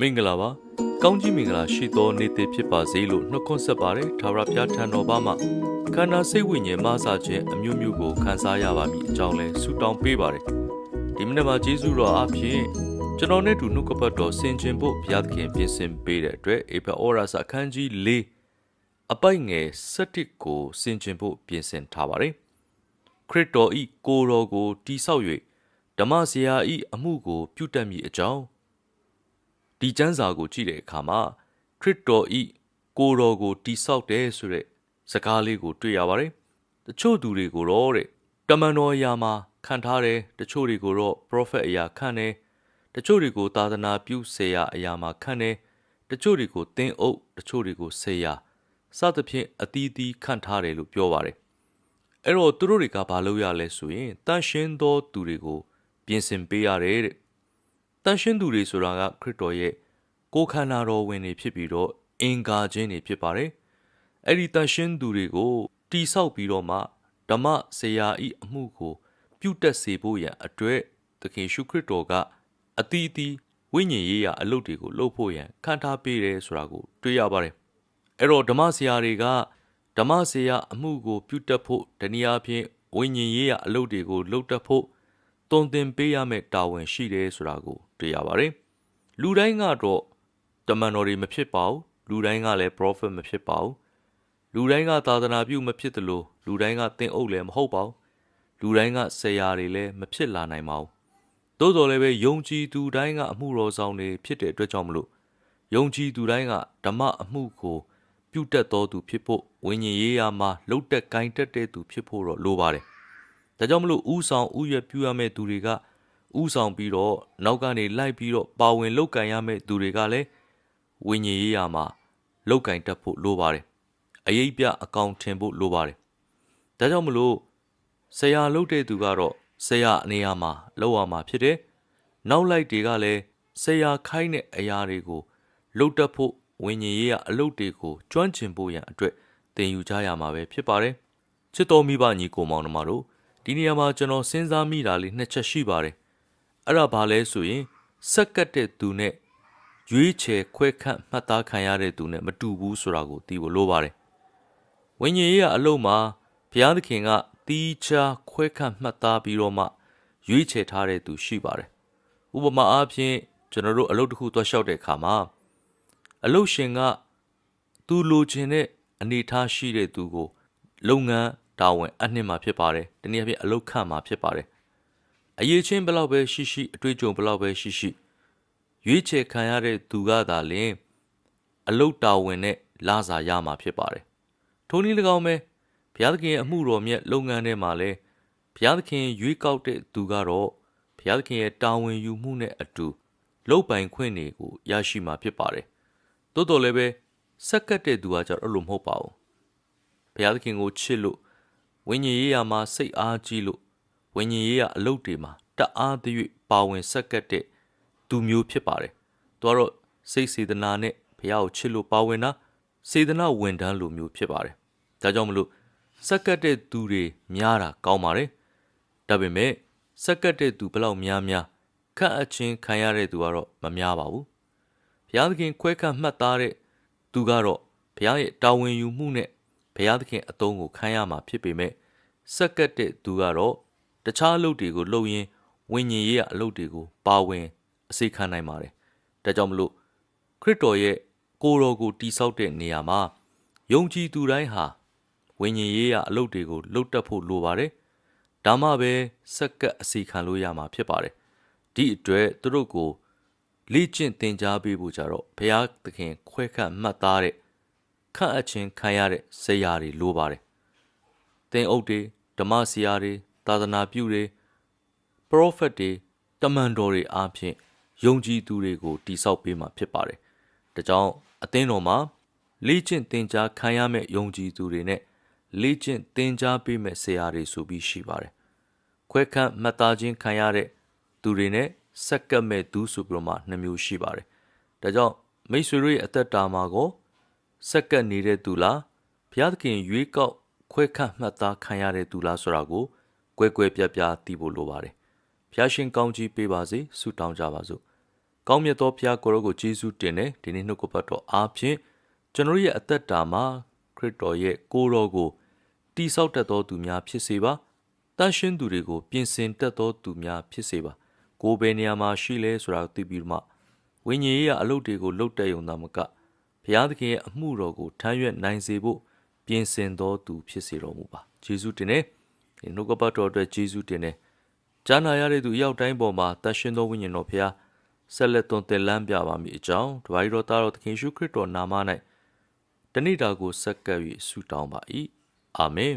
မင်္ဂလာပါကောင်းကြီးမင်္ဂလာရှိသောနေ့တစ်ဖြစ်ပါစေလို့နှုတ်ခွန်းဆက်ပါတယ်သာဝရဘုရားထံတော်ဘာမှာခန္ဓာစိတ်ဝိညာဉ်မဆခြင်းအမျိုးမျိုးကိုခံစားရပါမည်အကြောင်းလဲဆုတောင်းပေးပါတယ်ဒီမနေ့မှာယေရှုတော်အဖြစ်ကျွန်တော်နဲ့တူနှုတ်ကပတ်တော်ဆင်ခြင်ဖို့ဘုရားသခင်ပြင်ဆင်ပေးတဲ့အတွက်အေဖဩရစာအခန်းကြီး၄အပိုက်ငယ်၁၁ကိုဆင်ခြင်ဖို့ပြင်ဆင်ထားပါတယ်ခရစ်တော်ဤကိုယ်တော်ကိုတိဆောက်၍ဓမ္မစရာဤအမှုကိုပြုတတ်မည်အကြောင်း ဒီကျမ်းစာကိုကြည့်တဲ့အခါမှာခရစ်တော်ဤကိုယ်တော်ကိုတိဆောက်တယ်ဆိုတဲ့စကားလေးကိုတွေ့ရပါတယ်။တချို့သူတွေကိုတော့တဲ့တမန်တော်အရာမှာခံထားတယ်တချို့တွေကိုတော့ prophet အရာခံတယ်တချို့တွေကိုသာသနာပြုဆရာအရာမှာခံတယ်တချို့တွေကိုသင်းအုပ်တချို့တွေကိုဆရာစသဖြင့်အသီးသီးခံထားတယ်လို့ပြောပါတယ်။အဲ့တော့သူတို့တွေကဘာလုပ်ရလဲဆိုရင်တန်ရှင်းသောသူတွေကိုပြင်ဆင်ပေးရတယ်တဲ့ တန်ရှင်းသူတွေဆိုတာကခရစ်တော်ရဲ့ကိုယ်ခန္ဓာတော်ဝင်တွေဖြစ်ပြီးတော့အင်္ဂါချင်းတွေဖြစ်ပါတယ်။အဲ့ဒီတန်ရှင်းသူတွေကိုတိဆောက်ပြီးတော့မှဓမ္မဆရာဤအမှုကို ပြုတက်စေဖို့ရန်အတွက်သခင်ရှုခရစ်တော်ကအတီးအီးဝိညာဉ်ရေးရာအလုပ်တွေကိုလုပ်ဖို့ရန်ခံထားပေးတယ်ဆိုတာကိုတွေ့ရပါတယ်။အဲ့တော့ဓမ္မဆရာတွေကဓမ္မဆရာအမှုကို ပြုတက်ဖို့တနည်းအားဖြင့်ဝိညာဉ်ရေးရာအလုပ်တွေကိုလုပ်တတ်ဖို့ တုံသင်ပေးရမယ့်တာဝန်ရှိတယ်ဆိုတာကိုတွေ့ရပါတယ်။လူတိုင်းကတော့တမန်တော်တွေမဖြစ်ပါဘူး။လူတိုင်းကလည်း prophet မဖြစ်ပါဘူး။လူတိုင်းကသာသနာပြုမဖြစ်သလိုလူတိုင်းကသင်အုပ်လည်းမဟုတ်ပါဘူး။လူတိုင်းကဆရာတွေလည်းမဖြစ်လာနိုင်ပါဘူး။သို့တော်လည်းပဲယုံကြည်သူတိုင်းကအမှုတော်ဆောင်တွေဖြစ်တဲ့အတွက်ကြောင့်မလို့ယုံကြည်သူတိုင်းကဓမ္မအမှုကိုပြုတတ်တော်သူဖြစ်ဖို့ဝိညာဉ်ရေးရာမှာလှုပ်တက်ကိုင်းတက်တဲ့သူဖြစ်ဖို့တော့လိုပါတယ်။ ဒါကြောင့်မလို့ဥဆောင်ဥရွက်ပြုရမယ့်သူတွေကဥဆောင်ပြီးတော့နောက်ကနေလိုက်ပြီးတော့ပါဝင်လောက်ကန်ရမယ့်သူတွေကလည်းဝိညာဉ်ရေးရာမှာလောက်ကန်တတ်ဖို့လိုပါတယ်။အရေးပြအကောင့်ထင်ဖို့လိုပါတယ်။ဒါကြောင့်မလို့ဆရာလုပ်တဲ့သူကတော့ဆရာအနေရာမှာလောက်ရမှာဖြစ်တယ်။နောက်လိုက်တွေကလည်းဆရာခိုင်းတဲ့အရာတွေကိုလှုပ်တတ်ဖို့ဝိညာဉ်ရေးရာအလုပ်တွေကိုကျွမ်းကျင်ဖို့ရန်အတွက်သင်ယူကြရမှာပဲဖြစ်ပါတယ်။ချစ်တော်မိဘညီကိုမောင်နှမတို့ ဒီနေရာမှာကျွန်တော်စဉ်းစားမိတာလေးနှစ်ချက်ရှိပါတယ်အဲ့ဒါဘာလဲဆိုရင်စက်ကတ်တဲ့သူနဲ့ရွေးချယ်ခွဲခန့်မှတ်သားခံရတဲ့သူနဲ့မတူဘူးဆိုတာကိုသိဖို့လိုပါတယ်ဝိညာဉ်ရေးကအလုံးမှာဘုရားသခင်ကတီးခြားခွဲခန့်မှတ်သားပြီးတော့မှရွေးချယ်ထားတဲ့သူရှိပါတယ်ဥပမာအားဖြင့်ကျွန်တော်တို့အလုပ်တစ်ခုသွားလျှောက်တဲ့အခါမှာအလုပ်ရှင်ကသူလိုချင်တဲ့အနေအထားရှိတဲ့သူကို လုပ်ငန်း တာဝန်အနှင်းမှာဖြစ်ပါတယ်။တနည်းအားဖြင့်အလုတ်ခန့်မှာဖြစ်ပါတယ်။အရေးချင်းဘယ်လောက်ပဲရှိရှိအတွေ့အကြုံဘယ်လောက်ပဲရှိရှိရွေးချယ်ခံရတဲ့သူကသာလျှင်အလုတ်တာဝန်နဲ့လာစာရမှာဖြစ်ပါတယ်။ထိုနည်း၎င်းပဲဘုရားသခင်ရဲ့အမှုတော်မြတ်လုပ်ငန်းထဲမှာလည်းဘုရားသခင်ရွေးကောက်တဲ့သူကတော့ဘုရားသခင်ရဲ့တာဝန်ယူမှုနဲ့အတူလုပ်ပိုင်ခွင့်တွေကိုရရှိမှာဖြစ်ပါတယ်။တိုးတော်လည်းပဲစက္ကတ်တဲ့သူကကြတော့အဲ့လိုမဟုတ်ပါဘူး။ဘုရားသခင်ကိုချစ်လို့ ဝိညာဉ်ရေးရာမှာစိတ်အားကြီးလို့ဝိညာဉ်ရေးရာအလုပ်တွေမှာတအားသရွေ့ပါဝင်ဆက်ကပ်တဲ့သူမျိုးဖြစ်ပါတယ်။သူကတော့စိတ်စေတနာနဲ့ဘုရားကိုချစ်လို့ပါဝင်တာစေတနာဝန်ထမ်းလိုမျိုးဖြစ်ပါတယ်။ဒါကြောင့်မလို့ဆက်ကပ်တဲ့သူတွေများတာကောင်းပါတယ်။ဒါပေမဲ့ဆက်ကပ်တဲ့သူဘလောက်များများခန့်အပ်ခြင်းခံရတဲ့သူကတော့မများပါဘူး။ဘုရားသခင်ခွဲခန့်မှတ်သားတဲ့သူကတော့ဘုရားရဲ့တာဝန်ယူမှုနဲ့ ဘုရားသခင်အသုံးကိုခံရမှာဖြစ်ပေမဲ့စက္ကတ်တဲ့သူကတော့တခြားအလုပ်တွေကိုလုပ်ရင်းဝိညာဉ်ရေးရအလုပ်တွေကိုပါဝင်အစိခံနိုင်ပါတယ်။ဒါကြောင့်မလို့ခရစ်တော်ရဲ့ကိုယ်တော်ကိုတိဆောက်တဲ့နေရာမှာယုံကြည်သူတိုင်းဟာဝိညာဉ်ရေးရအလုပ်တွေကိုလုပ်တတ်ဖို့လိုပါတယ်။ဒါမှပဲစက္ကတ်အစီခံလို့ရမှာဖြစ်ပါတယ်။ဒီအတွက်သူတို့ကိုလေ့ကျင့်သင်ကြားပေးဖို့ကြတော့ဘုရားသခင်ခွဲခန့်မှတ်သားတဲ့ ခန့်အပ်ခြင်းခံရတဲ့ဆရာတွေလိုပါတယ်။သင်အုပ်တွေဓမ္မဆရာတွေသာသနာပြုတွေပရောဖက်တွေတမန်တော်တွေအားဖြင့်ယုံကြည်သူတွေကိုတိဆောက်ပေးမှာဖြစ်ပါတယ်။ဒါကြောင့်အသင်းတော်မှာလေ့ကျင့်သင်ကြားခံရမယ့်ယုံကြည်သူတွေနဲ့လေ့ကျင့်သင်ကြားပေးမယ့်ဆရာတွေဆိုပြီးရှိပါတယ်။ခွဲခန့်မှတ်သားခြင်းခံရတဲ့သူတွေနဲ့စက္ကပ်မဲ့သူဆိုပြီးတော့မှနှစ်မျိုးရှိပါတယ်။ဒါကြောင့်မိတ်ဆွေတို့ရဲ့အသက်တာမှာကို စက္ကပ်နေတဲ့သူလားဘုရားသခင်ရွေးကောက်ခွဲခန့်မှတ်သားခံရတဲ့သူလားဆိုတာကိုကွဲကွဲပြားပြားသိဖို့လိုပါတယ်ဘုရားရှင်ကောင်းကြီးပေးပါစေဆုတောင်းကြပါစို့ကောင်းမြတ်သောဘုရားကိုရောကိုယေရှုတင်တယ်ဒီနေ့နှုတ်ကပတ်တော်အားဖြင့်ကျွန်တော်ရဲ့အသက်တာမှာခရစ်တော်ရဲ့ကိုယ်တော်ကိုတိဆောက်တတ်သောသူများဖြစ်စေပါတန်ရှင်းသူတွေကိုပြင်ဆင်တတ်သောသူများဖြစ်စေပါကိုယ်ပဲနေရာမှာရှိလဲဆိုတာကိုသိပြီးတော့မှဝိညာဉ်ရေးရအလုပ်တွေကိုလုပ်တဲ့ယုံသားမက ဘုရားသခင်ရဲ့အမှုတော်ကိုထမ်းရွက်နိုင်စေဖို့ပြင်ဆင်တော်သူဖြစ်စေတော်မူပါယေရှုတင်တယ်ဒီနှုတ်ကပတ်တော်အတွက်ယေရှုတင်တယ်ကြားနာရတဲ့သူအရောက်တိုင်းပေါ်မှာတန်ရှင်းသောဝိညာဉ်တော်ဘုရားဆက်လက်သွန်သင်လန်းပြပါမည်အကြောင်းတပါးတော်သားတော်သခင်ယေရှုခရစ်တော်နာမ၌တဏိတာကိုဆက်ကပ်၍ဆုတောင်းပါ၏အာမင်